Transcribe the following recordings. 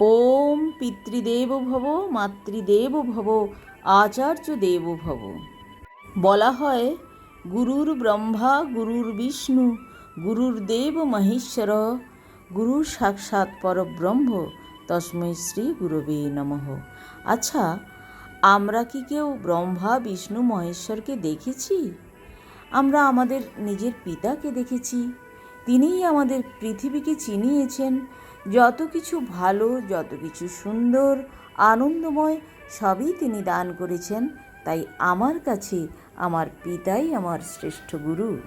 ওম পিতৃদেব ভব, মাতৃদেব ভব, আচার্য দেব ভব। বলা হয়, গুরুর ব্রহ্মা, গুরুর বিষ্ণু, গুরুর দেব মহেশ্বর, গুরু সাক্ষাৎ পরব্রহ্ম, তস্মৈ শ্রী গুরবে নমঃ। আচ্ছা আমরা কি কেউ ব্রহ্মা, বিষ্ণু, মহেশ্বরকে দেখেছি? আমরা আমাদের নিজের পিতাকে দেখেছি। তিনিই আমাদের পৃথিবীকে চিনিয়েছেন। যত কিছু ভালো, যত কিছু সুন্দর, আনন্দময়, সবই তিনি দান করেছেন। তাই আমার কাছে আমার পিতাই আমার শ্রেষ্ঠ গুরু।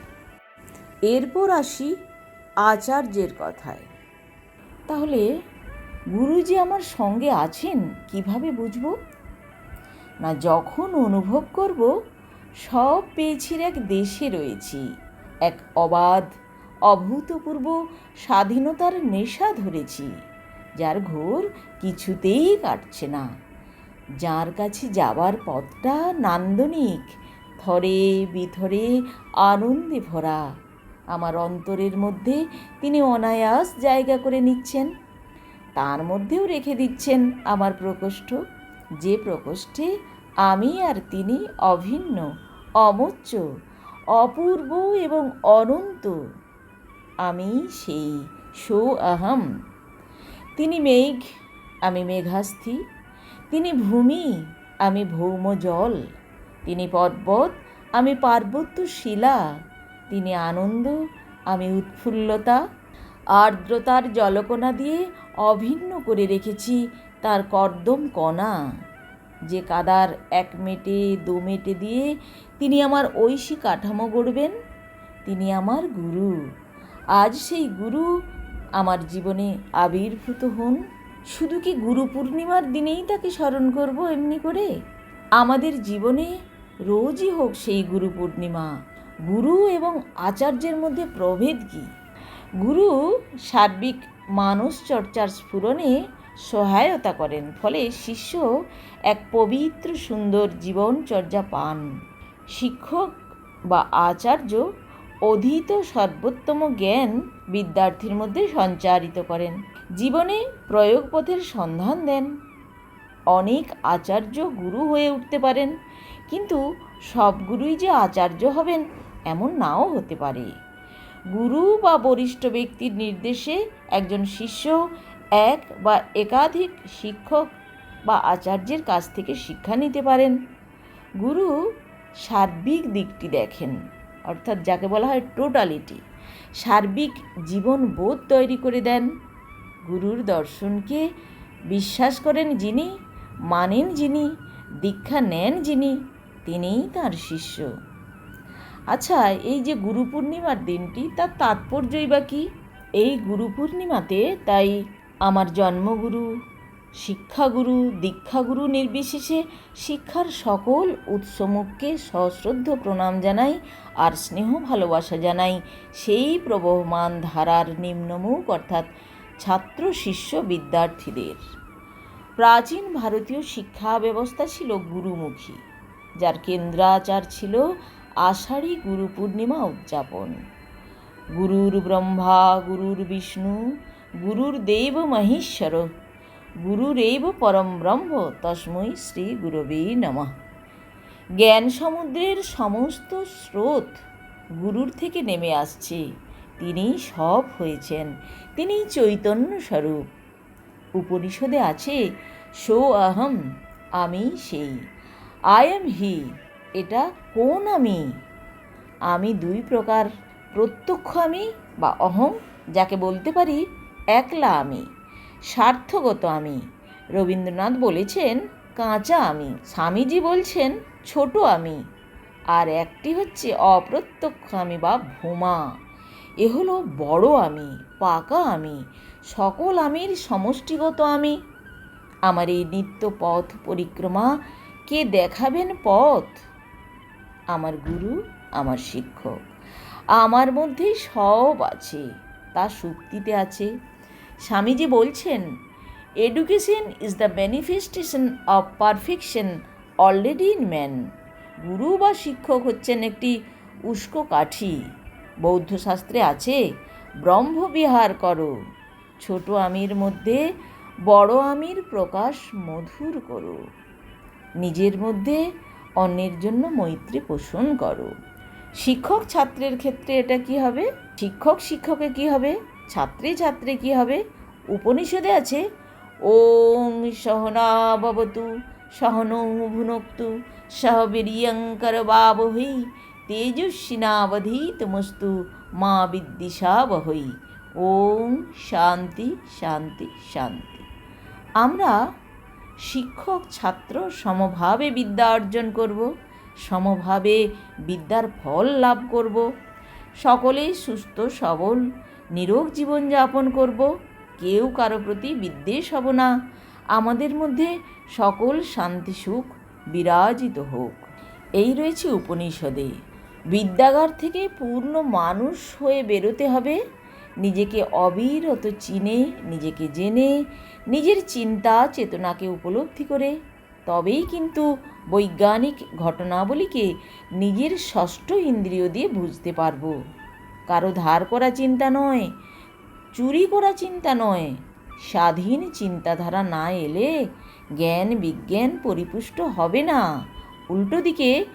এরপর আসি আচার্যের কথায়। তাহলে গুরু যে আমার সঙ্গে আছেন, কীভাবে বুঝব? না, যখন অনুভব করব, সব পেয়েছির এক দেশে রয়েছি, এক অবাধ অভূতপূর্ব স্বাধীনতার নেশা ধরেছি, যার ঘোর কিছুতেই কাটছে না। যার কাছে যাবার পথটা নান্দনিক থরে বিথরে আনন্দে ভরা। আমার অন্তরের মধ্যে তিনি অনায়াস জায়গা করে নিচ্ছেন। তার মধ্যেও রেখে দিচ্ছেন আমার প্রকোষ্ঠ। যে প্রকোষ্ঠে আমি আর তিনি অভিন্ন, অমোচ্চ, অপূর্ব এবং অনন্ত আমি সেই সো আহম। তিনি মেঘ, আমি মেঘাস্থি। তিনি ভূমি, আমি ভৌম জল তিনি পর্বত, আমি পার্বত্য শিলা। তিনি আনন্দ, আমি উৎফুল্লতা। আর্দ্রতার জলকণা দিয়ে অভিন্ন করে রেখেছি তার কর্দম কণা। যে কাদার এক মেটে, দু মেটে দিয়ে তিনি আমার ঐশী কাঠামো গড়বেন। তিনি আমার গুরু। আজ সেই গুরু আমার জীবনে আবির্ভূত হন। শুধু কি গুরু পূর্ণিমার দিনেই তাকে স্মরণ করব এমনি করে? আমাদের জীবনে রোজই হোক সেই গুরু পূর্ণিমা। গুরু এবং আচার্যের মধ্যে প্রভেদ কী? গুরু সার্বিক মানস চর্চার স্ফুরণে সহায়তা করেন, ফলে শিষ্য এক পবিত্র সুন্দর জীবনচর্যা পান। শিক্ষক বা আচার্য অধীত সর্বোত্তম জ্ঞান বিদ্যার্থীর মধ্যে সঞ্চারিত করেন। জীবনে প্রয়োগ পথের সন্ধান দেন। অনেক আচার্য গুরু হয়ে উঠতে পারেন, কিন্তু সব গুরুই যে আচার্য হবেন এমন নাও হতে পারে। গুরু বা বরিষ্ঠ ব্যক্তির নির্দেশে একজন শিষ্য, এক বা একাধিক শিক্ষক বা আচার্যের কাছ থেকে শিক্ষা নিতে পারেন। গুরু সার্বিক দিকটি দেখেন। অর্থাৎ যাকে বলা হয় টোটালিটি সার্বিক জীবন বোধ তৈরি করে দেন। গুরুর দর্শনকে বিশ্বাস করেন যিনি, মানেন যিনি, দীক্ষা নেন যিনি, তিনিই তার শিষ্য। আচ্ছা এই যে গুরু পূর্ণিমার দিনটি, তার তাৎপর্যই বা কী? এই গুরু পূর্ণিমাতে তাই আমার জন্মগুরু শিক্ষাগুরু, দীক্ষাগুরু নির্বিশেষে শিক্ষার সকল উৎসমুখকে সশ্রদ্ধ প্রণাম জানাই আর স্নেহ ভালোবাসা জানাই সেই প্রবহমান ধারার নিম্নমুখ অর্থাৎ ছাত্র শিষ্য বিদ্যার্থীদের। প্রাচীন ভারতীয় শিক্ষা ব্যবস্থা ছিল গুরুমুখী, যার কেন্দ্রাচার ছিল আষাঢ়ী গুরু পূর্ণিমা উদযাপন। গুরুর ব্রহ্মা, গুরুর বিষ্ণু, গুরুর দেব মহেশ্বর গুরুরেব পরম ব্রহ্ম তস্মৈ শ্রী গুরবে নমঃ। জ্ঞান সমুদ্রের সমস্ত স্রোত গুরুর থেকে নেমে আসছে। তিনি সব হয়েছেন। তিনি চৈতন্য স্বরূপ। উপনিষদে আছে, সো আহম, আমি সেই। আই এম হি, এটা কোন আমি? আমি দুই প্রকার, প্রত্যক্ষ আমি বা অহং যাকে বলতে পারি, একলা আমি। স্বার্থগত আমি। রবীন্দ্রনাথ বলেছেন, কাঁচা আমি। স্বামীজি বলছেন, ছোট আমি। আর একটি হচ্ছে অপ্রত্যক্ষ আমি বা ভূমা এ হলো বড় আমি, পাকা আমি, সকল আমির সমষ্টিগত আমি। আমার এই নিত্য পথ পরিক্রমা কে দেখাবেন পথ? আমার গুরু, আমার শিক্ষক, আমার মধ্যেই সব আছে। তা সুক্তিতে আছে। স্বামীজি বলছেন education is the manifestation of perfection already in man গুরু বা শিক্ষক হচ্ছেন একটি উস্কো কাঠি। বৌদ্ধ শাস্ত্রে আছে ব্রহ্মবিহার করো। ছোট আমির মধ্যে বড় আমির প্রকাশ মধুর করো। নিজের মধ্যে অন্যের জন্য মৈত্রী পোষণ করো। শিক্ষক ছাত্রের ক্ষেত্রে এটা কি হবে? শিক্ষক শিক্ষকে কি হবে? ছাত্রী ছাত্রে কি হবে? উপনিষদে আছে ওং সহনাবতু সহনৌ ভুনক্তু, সহ বীর্যঙ্কর বাবহৈ, তেজস্বিনাবধীতমস্তু, মা বিদ্বিষাবহৈ ওম শান্তি শান্তি শান্তি। আমরা শিক্ষক ছাত্র সমভাবে বিদ্যা অর্জন করব, সমভাবে বিদ্যার ফল লাভ করব। সকলেই সুস্থ সবল নিরোগ জীবনযাপন করব। কেউ কারও প্রতি বিদ্বেষ হব না। আমাদের মধ্যে সকল শান্তি, সুখ বিরাজিত হোক। এই রয়েছে উপনিষদে। বিদ্যাগার থেকে পূর্ণ মানুষ হয়ে বেরোতে হবে। নিজেকে অবিরত চিনে, নিজেকে জেনে, নিজের চিন্তা, চেতনাকে উপলব্ধি করে। তবেই কিন্তু বৈজ্ঞানিক ঘটনাবলীকে নিজের ষষ্ঠ ইন্দ্রিয় দিয়ে বুঝতে পারব। কারও ধার করা চিন্তা নয়, চুরি করা চিন্তা নয়, স্বাধীন চিন্তাধারা না এলে জ্ঞান বিজ্ঞান পরিপুষ্ট হবে না। উল্টো দিকে,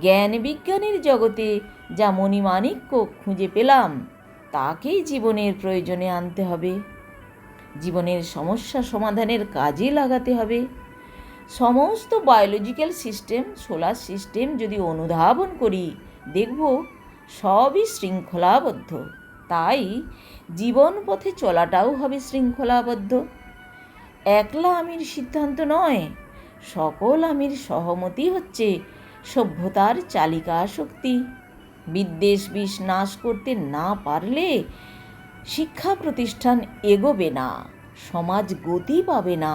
জ্ঞান বিজ্ঞানের জগতে যা মণিমাণিক্য খুঁজে পেলাম, তাকেই জীবনের প্রয়োজনে আনতে হবে। জীবনের সমস্যা সমাধানের কাজে লাগাতে হবে। সমস্ত বায়োলজিক্যাল সিস্টেম সোলার সিস্টেম যদি অনুধাবন করি, দেখব সবই শৃঙ্খলাবদ্ধ। তাই জীবন পথে চলাটাও হবে শৃঙ্খলাবদ্ধ। একলা আমির সিদ্ধান্ত নয়, সকল আমির সহমতি হচ্ছে সভ্যতার চালিকা শক্তি। বিদ্বেষ বিষ নাশ করতে না পারলে শিক্ষা প্রতিষ্ঠান এগোবে না, সমাজ গতি পাবে না,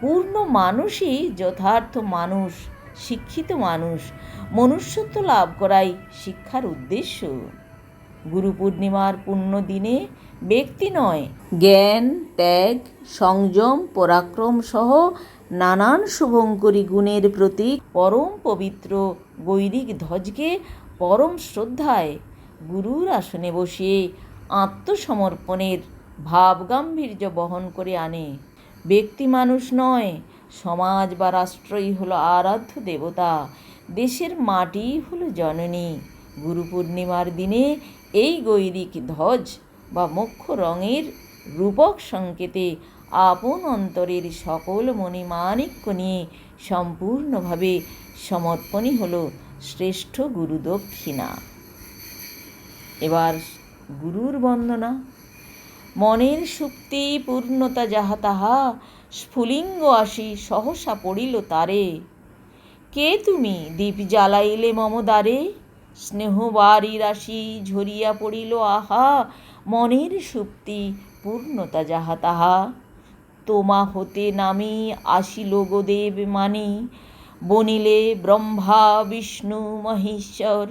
পূর্ণ মানুষই যথার্থ মানুষ। শিক্ষিত মানুষ মনুষ্যত্ব লাভ করাই শিক্ষার উদ্দেশ্য। গুরু পূর্ণিমার পুণ্য দিনে ব্যক্তি নয়, জ্ঞান, ত্যাগ, সংযম, পরাক্রম সহ নানান শুভঙ্করী গুণের প্রতীক। পরম পবিত্র গৈরিক ধ্বজকে পরম শ্রদ্ধায় গুরুর আসনে বসিয়ে আত্মসমর্পণের ভাবগাম্ভীর্য বহন করে আনে। ব্যক্তি মানুষ নয় সমাজ বা রাষ্ট্রই হলো আরাধ্য দেবতা। দেশের মাটিই হলো জননী। গুরু পূর্ণিমার দিনে এই গৈরিক ধ্বজ বা মুখ্য রঙের রূপক সংকেতে আপন অন্তরের সকল মণিমাণিক্য নিয়ে সম্পূর্ণভাবে সমর্পণই হল শ্রেষ্ঠ গুরু দক্ষিণা। এবার গুরুর বন্দনা। মনের সুপ্তি পূর্ণতা যাহা তাহা, স্ফুলিঙ্গ আসি সহসা পড়িল তারে। কে তুমি? দীপ জ্বালাইলে মমদারে দ্বারে। স্নেহ বাড়ি রাশি ঝরিয়া পড়িল, আহা! মনের সুপ্তি পূর্ণতা যাহা তাহা। তোমা হতে নামি আসিল গোদেব মানি। বনিলে ব্রহ্মা, বিষ্ণু, মহেশ্বর।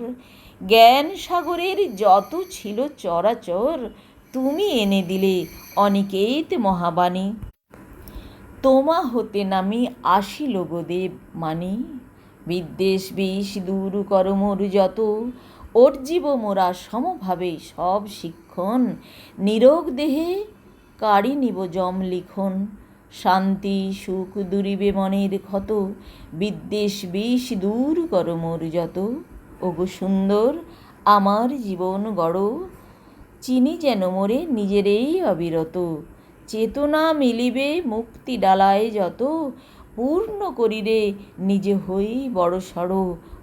জ্ঞান সাগরের যত ছিল চরাচর। তুমি এনে দিলে অনিকেত মহাবাণী। তোমা হতে নামি আসিল গোদেব মানি। বিদ্বেষ বিষ দূর কর মোর যত। অর্জিব মোরা সমভাবে সব শিক্ষণ। নিরোগ দেহে কাড়ি নিব জম লিখন। শান্তি, সুখ দূরিবে মনের ক্ষত। বিদ্বেষ বিষ দূর কর মোর যত। ওগো সুন্দর, আমার জীবন গড়। চিনি যেন মোরে নিজেরেই অবিরত। চেতনা মিলিবে মুক্তি ডালায় যত, পূর্ণ করিরে নিজে হই বড় সড়,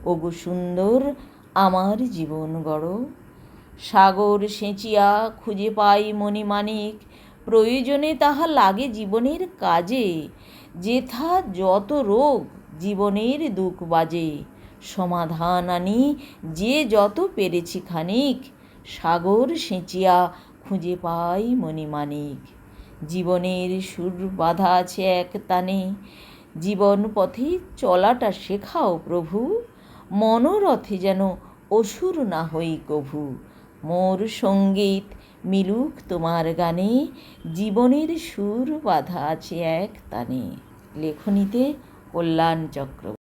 ওগো সুন্দর আমার জীবন গড়। সাগর সেঁচিয়া খুঁজে পাই মণিমাণিক প্রয়োজনে তাহা লাগে জীবনের কাজে। যেথা যত রোগ জীবনের দুঃখ বাজে, সমাধান আনি যে যত পেরেছি খানিক সাগর সেঁচিয়া খুঁজে পাই মণিমাণিক। জীবনের সুর বাধা আছে এক তানে, জীবন পথে চলাটা শেখাও প্রভু। মনোরথে যেন অসুর না হই কভু। মোর সংগীত মিলুক তোমার গানে, জীবনের সুর বাধা আছে এক তানে। লেখনীতে কল্যাণ চক্র